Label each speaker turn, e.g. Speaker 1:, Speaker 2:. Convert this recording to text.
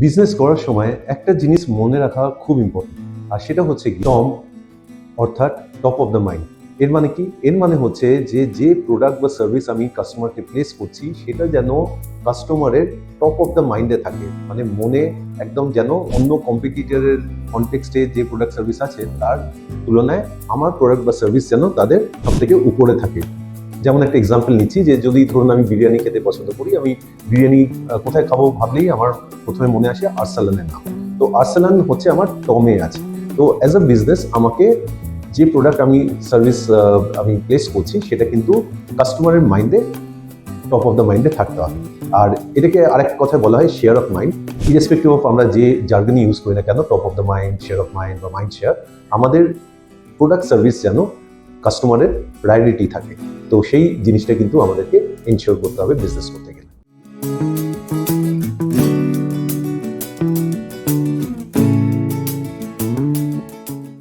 Speaker 1: Business করার সময় একটা জিনিস মনে রাখা খুব ইম্পর্টেন্ট আর সেটা হচ্ছে টম অর্থাৎ টপ অফ দ্য মাইন্ড এর মানে কি? এর মানে হচ্ছে যে যে প্রোডাক্ট বা সার্ভিস আমি কাস্টমারকে প্লেস করছি, সেটা যেন কাস্টমারের টপ অফ দ্য মাইন্ডে থাকে। মানে মনে একদম যেন অন্য কম্পিটিটরের কনটেক্সটে যে প্রোডাক্ট সার্ভিস আছে, তার তুলনায় আমার প্রোডাক্ট বা সার্ভিস যেন তাদের সব থেকে উপরে থাকে। যেমন একটা এক্সাম্পল নিচ্ছি যে যদি ধরুন আমি বিরিয়ানি খেতে পছন্দ করি, আমি বিরিয়ানি কোথায় খাব ভাবলেই আমার প্রথমে মনে আসে আর্সালানের নাম। তো আর্সালান হচ্ছে আমার টমে আছে। তো অ্যাজ আ বিজনেস আমাকে যে প্রোডাক্ট আমি সার্ভিস আমি প্লেস করছি, সেটা কিন্তু কাস্টমারের মাইন্ডে টপ অফ দ্য মাইন্ডে থাকতে হবে। আর এটাকে আরেক কথায় বলা হয় share of mind irrespective of আমরা যে জার্গনি ইউজ করি না কেন top of the mind share of mind বা মাইন্ড শেয়ার আমাদের প্রোডাক্ট সার্ভিস যেন কাস্টমারের প্রায়োরিটি থাকে। তো সেই জিনিসটা কিন্তু আমাদেরকে ইনশিওর করতে হবে বিজনেস করতে।